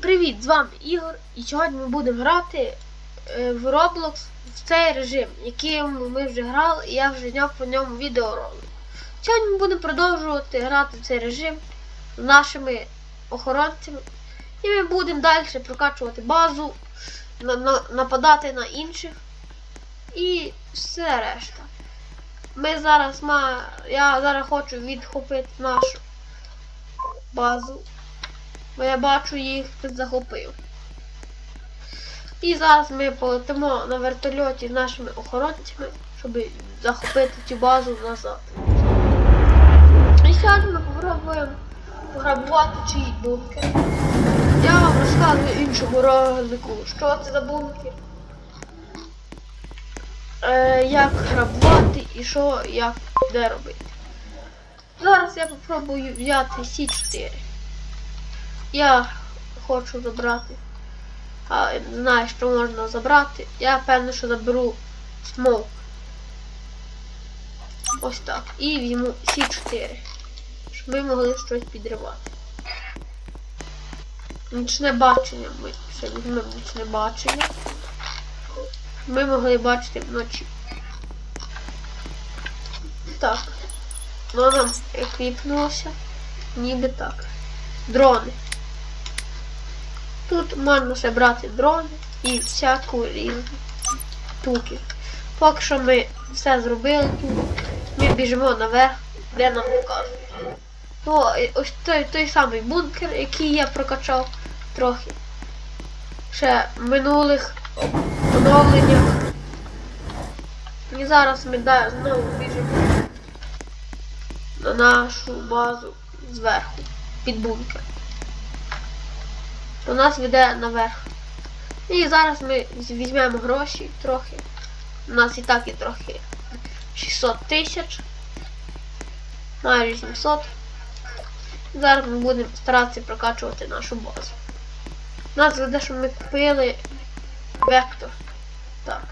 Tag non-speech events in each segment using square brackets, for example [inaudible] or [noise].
Привіт! З вами Ігор, і сьогодні ми будемо грати е, в Roblox в цей режим, який ми вже грали, і я вже зняв по ньому відеоролик. Сьогодні ми будемо продовжувати грати в цей режим з нашими охоронцями. І ми будемо далі прокачувати базу, на, на, нападати на інших і все решта. Ми зараз ма... Я зараз хочу відхопити нашу базу. Бо я бачу їх захопив. І зараз ми полетимо на вертольоті з нашими охоронцями, щоб захопити цю базу назад. І сьогодні ми попробуємо пограбувати чиї бункер. Я вам розказую іншому ролику, що це за бункер. Е, як грабувати і що, як де робити. Зараз я попробую взяти Сі4. Я хочу забрати. А знаю, що можна забрати. Я певно, що заберу смок. Ось так. І візьму Сі4. Щоб ми могли щось підривати. Нічне бачення. Ми ще візьмемо нічне бачення. Ми могли бачити вночі. Так. Воно нам еквіпнулося. Ніби так. Дрони. Тут можна ще брати дрони і всяку різну штуки. Поки що ми все зробили тут. Ми біжимо наверх, де нам покажуть. Ну, ось той, той самий бункер, який я прокачав трохи. Ще в минулих оновленнях. І зараз ми да, знову біжимо на нашу базу зверху, під бункер. То нас веде наверх. І зараз ми візьмемо гроші трохи. У нас і так і трохи 600 тисяч. Майже 700. Зараз ми будемо старатися прокачувати нашу базу. Нас веде, що ми купили вектор. Так.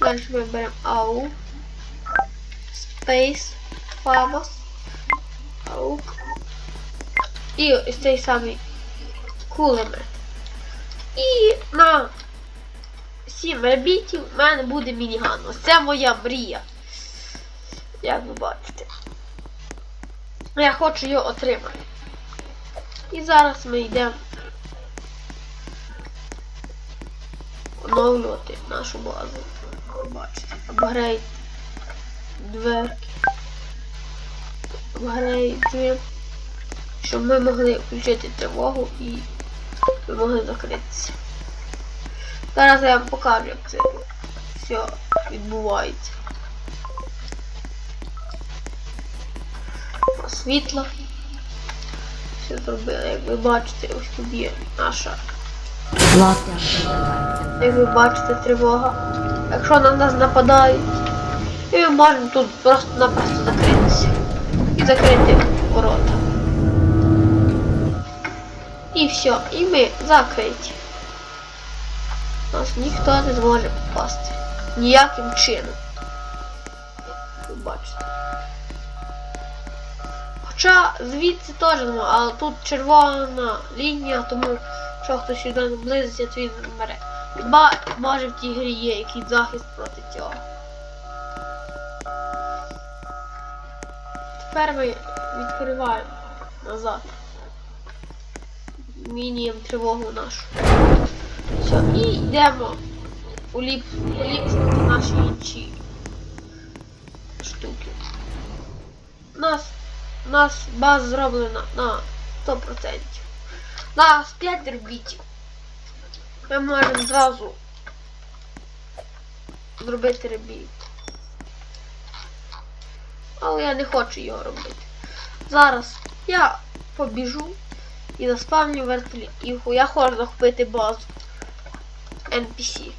Далі ми беремо AU. Space. Fabos. AUK. І ось цей самий кулемет. І на 7 ребітів в мене буде мініган. Ось це моя мрія. Як ви бачите. Я хочу його отримати. І зараз ми йдемо оновлювати нашу базу. Ви Бачите. Апгрейд дверки. Апгрейджуємо. Щоб ми могли включити тривогу і ми могли закритися. Зараз я вам покажу, як це все відбувається. Світло. Все зробили, як ви бачите, ось тут є наша. Як ви бачите, тривога. Якщо на нас нападають, і ми можемо тут просто-напросто закритися. І закрити ворота. І все, і ми закриті. Нас ніхто не зможе попасти. Ніяким чином. Бачите. Хоча звідси теж нема, але тут червона лінія, тому якщо хтось сюди наблизиться, то він бере. Хіба може в тій грі є якийсь захист проти цього. Тепер ми відкриваємо назад. Мініємо тривогу нашу. Все, і йдемо уліп, наші інші штуки. У нас, нас база зроблена на 100%. У нас 5 орбітів. Ми можемо зразу зробити ребіт. Але я не хочу його робити. Зараз я побіжу і заспавню вертоліт. І я хочу захопити базу NPC.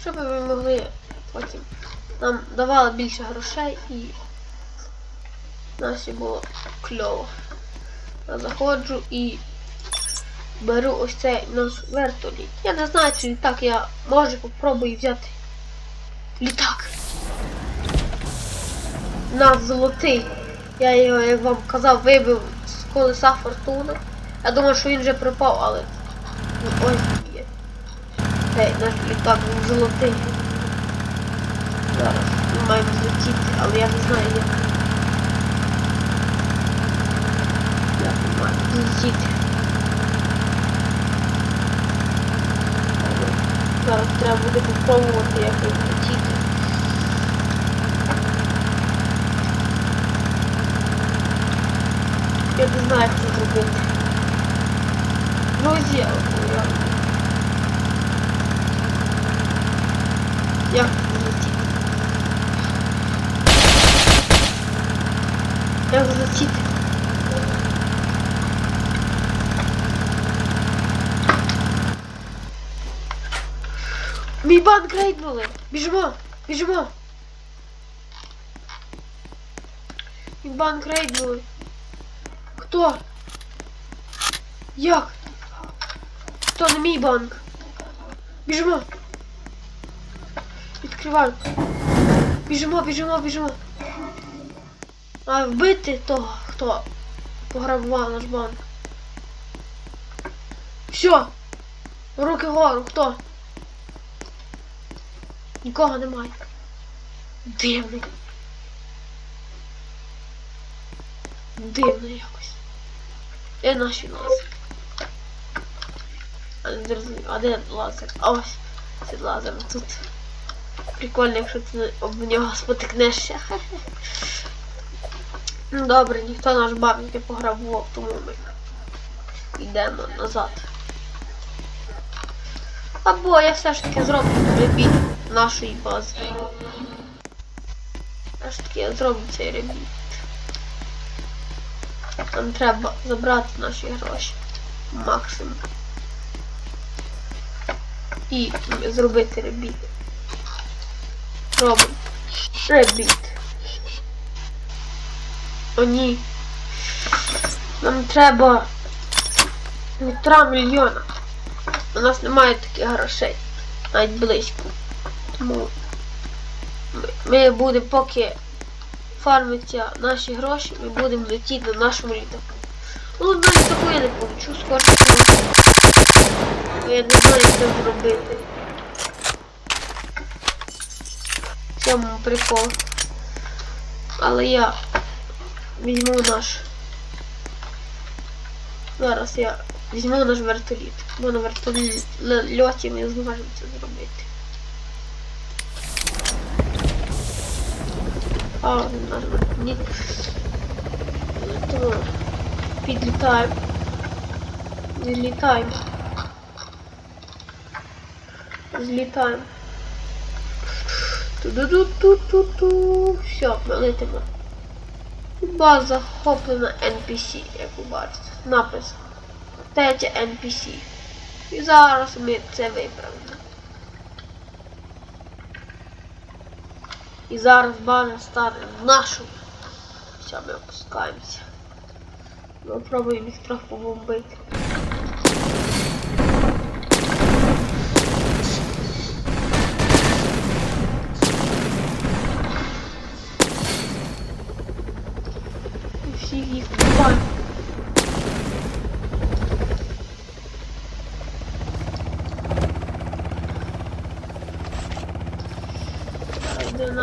Щоб ми могли потім нам давали більше грошей і нас було кльово. Я заходжу і беру ось цей наш вертоліт. Я не знаю, чи літак я може попробую взяти літак. У нас золотий. Я його, як вам казав, вибив з колеса фортуни. Я думав, що він вже пропав, але ось він є. Гей, наш літак він золотий. Зараз ми маємо злетіти, але я не знаю як. Як ми маємо злетіти. Зараз треба буде попробувати, як їм летіти. Я не знаю, це зробити. Друзі, я... Як це злетіти? Як злетіти? Мій банк рейднули! Біжимо! Біжимо! Мій банк рейднули! Хто? Як? Хто не мій банк? Біжимо! Відкриваю! Біжимо, біжимо, біжимо! А вбити того, хто пограбував наш банк. Все! Руки вгору, хто? Нікого немає. Дивний. Дивно якось. Де наші лазер? А де лазер? А ось цей лазер тут. Прикольно, якщо ти об нього спотикнешся. [laughs] Ну добре, ніхто наш банк не пограбував, тому ми йдемо назад. Або я все ж таки зроблю ребіт нашої бази. Все ж таки я зроблю цей ребіт. Нам треба забрати наші гроші. Максимум. І зробити ребіт. Робимо. Ребіт. О, ні. Нам треба півтора мільйона. У нас немає таких грошей. Навіть близько. Тому ми, будемо поки фармиться наші гроші, ми будемо летіти на нашому літаку. Ну, на літаку я не получу, скорше всього. Бо Я не знаю, як це зробити. В цьому прикол. Але я візьму наш. Зараз я візьму наш вертоліт. Бо на вертольоті ми зможемо це зробити. А, вертоліт. Летимо. Підлітаємо. Злітаємо. Злітаємо. Ту-ду-ду-ту-ту-ту. Все, ми летимо. База захоплена NPC, як ви бачите. Напис. Третя NPC. І зараз ми це виправимо. І зараз база стане нашу. Все, ми опускаємося. Ми пробуємо їх трохи побомбити.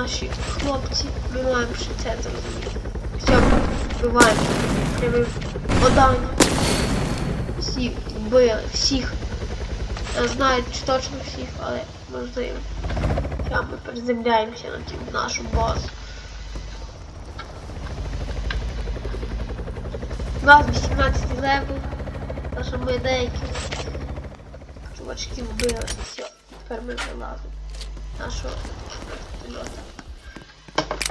Наші хлопці, ми маємо ще це зрозуміти. Все, вбиваємо. Прямим поданням. Всіх вбили, всіх. Я знаю чи точно всіх, але можливо. Все, ми приземляємося на цю нашу базу. У нас 18 левел. Наша ми деякі чувачки вбили. Все, тепер ми вилазимо. Нашого вертольота.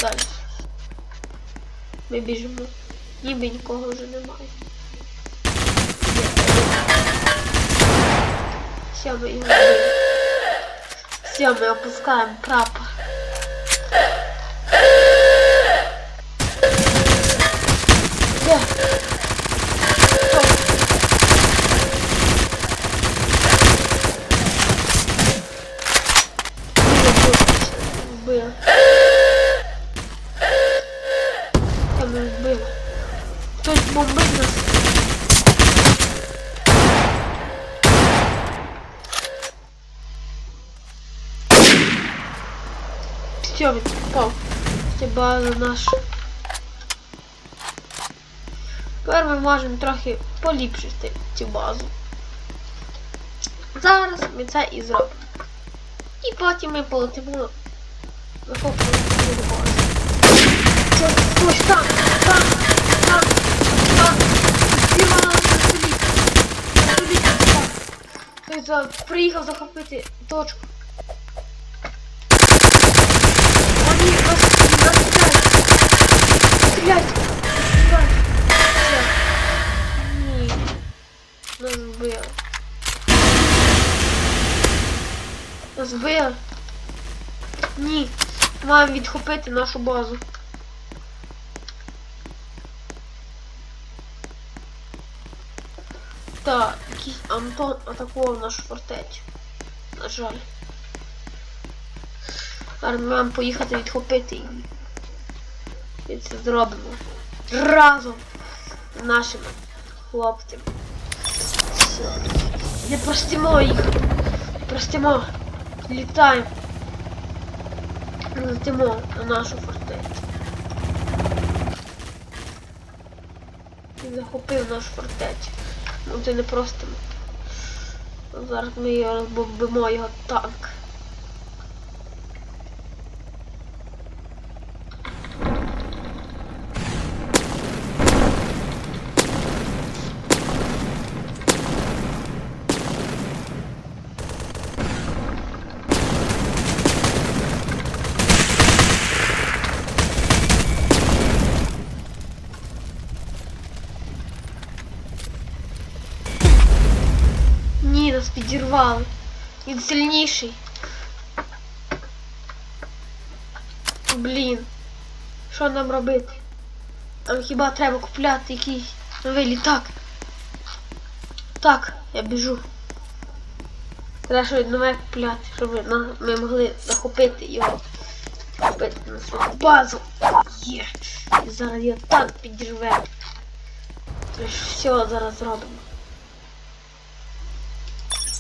Далі. Ми біжимо. Ніби нікого вже немає. Все, ми його. Все, ми опускаємо прапор. Де? Хто? Вбили. Я ми вбили. Хтось бомбить нас. Все, він впав. База наша. Тепер ми можемо трохи поліпшити цю базу. Зараз ми це і зробимо. І потім ми полетимо захоплювати цю базу. Ось, там, там, там, там. Зліва на. Той приїхав захопити точку. Вони нас, нас Все. Ні. Нас вбили. Нас. Ні. Маємо відхопити нашу базу. Так, якийсь Антон атакував нашу фортецю. На жаль. Зараз маємо поїхати відхопити її. І це зробимо. Разом нашими хлопцями. Все. Не простимо їх. Простимо. Літаємо. Летимо на нашу фортецю. Захопив нашу фортецю. Ну це не просто. Зараз ми його розбомбимо його танк. Ні, підірвали. Він сильніший. Блін. Що нам робити? Нам хіба треба купляти якийсь новий літак? Так, я біжу. Треба щось нове купляти, щоб ми, могли захопити його. Захопити на свою базу. Є. І зараз його так підірве. Все зараз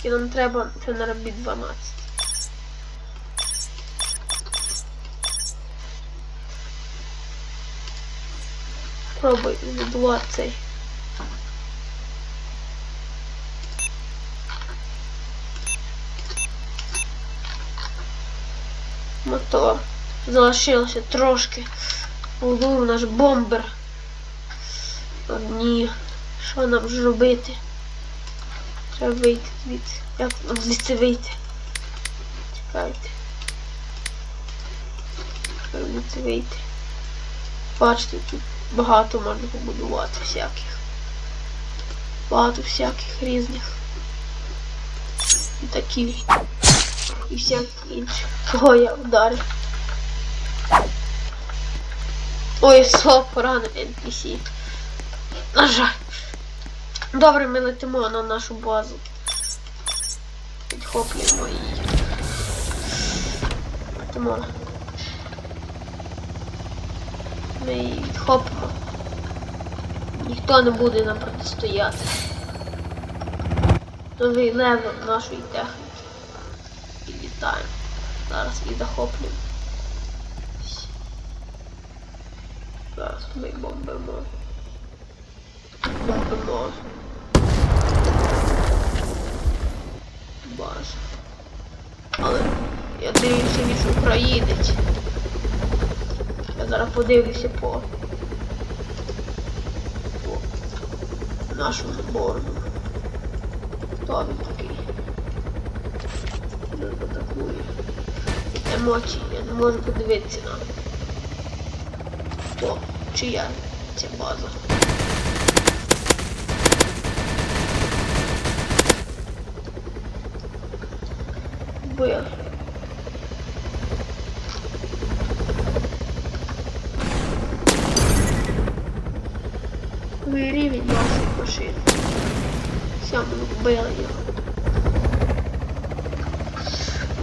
зробимо. І нам треба це на робіт 12. Пробуй відбувати цей. Мотор. Залишилося трошки. Улув наш бомбер. Ні. Що нам ж робити? Вийти звідси. Як нам звідси вийти? Чекайте. Треба звідси вийти. Бачите, тут багато можна побудувати всяких. Багато всяких різних. І такі. І всяких інших. Кого я вдарив. Ой, слаб поранив NPC. На жаль. Добре, ми летимо на нашу базу. Підхоплюємо її. Летимо. Ми її відхопимо. Ніхто не буде нам протистояти. Новий левел нашої техніки. І літаємо. Зараз її захоплюємо. Зараз ми бомбимо. Бомбимо. База. Але я дивлюся він ж українець. Я зараз подивлюся по, по нашому борду. Хто він такий? Він атакує. Емоції, я не можу подивитися на. Хто? Чия ця база? Б. Новий рівень нашої машини. Все, ми вбили його.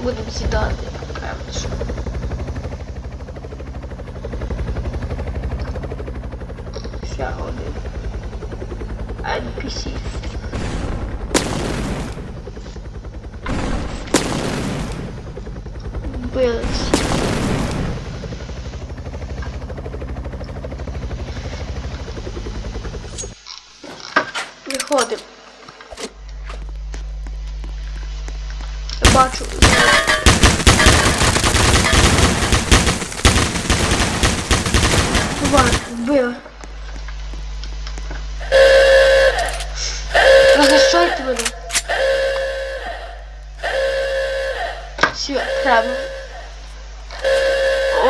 Будемо сідати, певно, що. Ще один. NPC. бились. Виходимо. Бачу.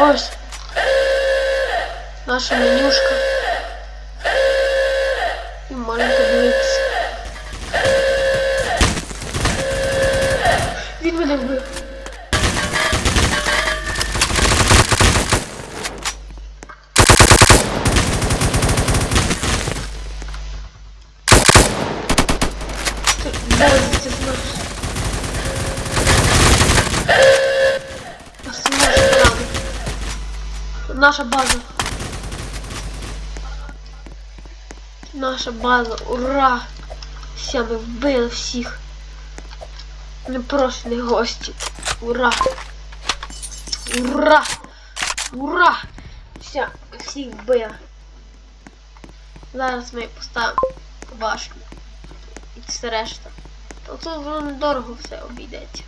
Ось. Наша менюшка. І можна подивитися. Він мене вбив. Наша база. Наша база, ура! Все, ми вбили всіх. Непрошені гості. Ура! Ура! Ура! Все, всіх вбили. Зараз ми поставимо башню. І все решта. То тут воно недорого все обійдеться.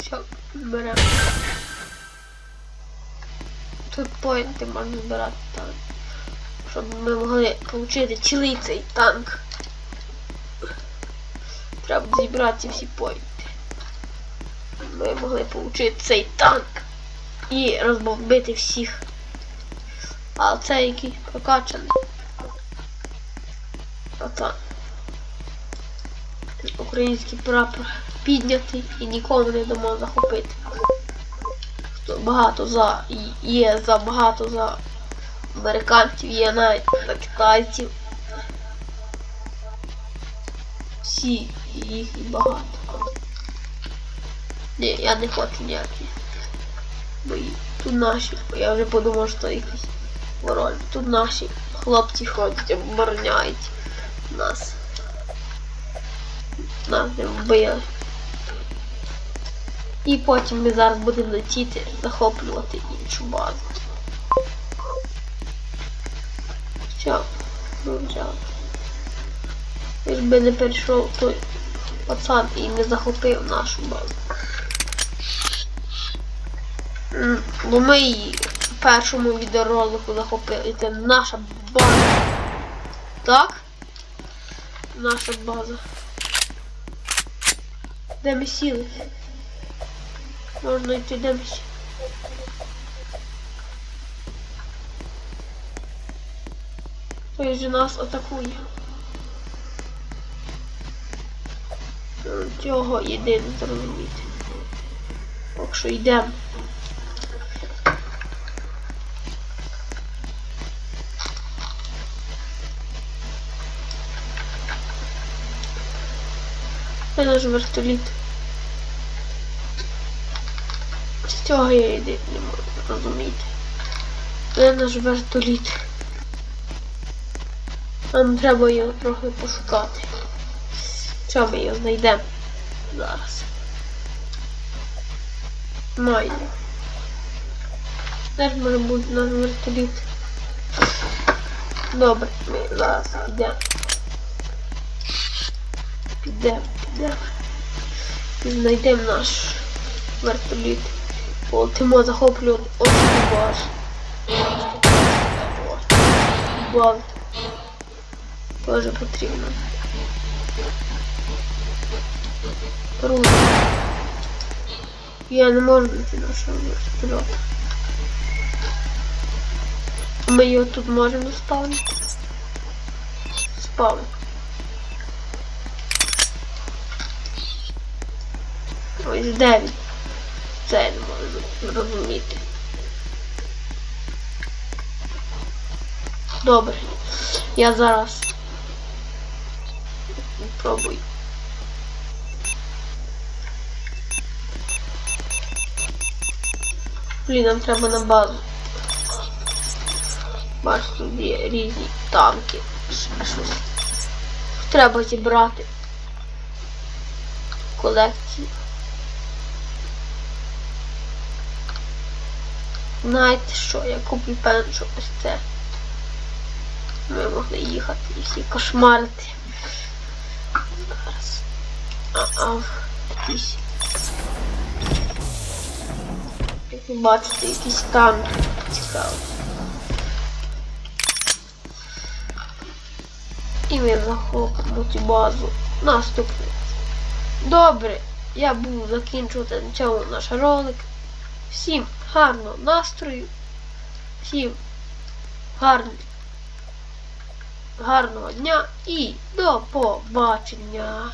Все, беремо. Тут поінти можна збирати танк. Щоб ми могли отримати цілий цей танк. Треба зібрати всі поінти. Ми могли отримати цей танк і розбомбити всіх. А це який прокачаний. Ота. Український прапор піднятий і нікому не дамо захопити. Багато за є за багато за американців, є навіть за китайців. Всі їх і багато. Ні, я не хочу ніякі. Бої. Тут наші. Я вже подумав, що якісь ворожі. Тут наші хлопці ходять, обороняють нас. Нас не вбили. І потім ми зараз будемо летіти, захоплювати іншу базу. Що? Ну, взяв. Якби не перейшов той пацан і не захопив нашу базу. Бо ми її в першому відеоролику захопили. І це наша база. Так? Наша база. Де ми сіли? Йти де ми. Той же нас атакує. Цього єдине зрозуміти. Так що йдемо. Це наш вертоліт. З цього я йди не можу розуміти. Це наш вертоліт. Нам треба його трохи пошукати. Що ми його знайдемо зараз? Майже. Де ж може бути наш вертоліт? Добре, ми зараз підемо. Підемо, підемо. І знайдемо наш вертоліт. Захоплювати ось цю базу. Базу. Тоже потрібно. Руки. Я не можу знайти нашого вертольота. Ми його тут можемо ставити. Спавнити. Ось де він? Це я не можу зрозуміти. Добре. Я зараз пробую. Блін, нам треба на базу. Бачу, тут є різні танки. Щось. Треба зібрати колекцію. Знаєте що, я куплю певно, ось це. ми могли їхати і всі кошмарити. Зараз. А, якісь. Як ви бачите, якийсь танк цікавий. І ми захопимо цю базу наступний. Добре, я буду закінчувати на цьому наш ролик. Всім гарного настрою, всім гарного дня і до побачення.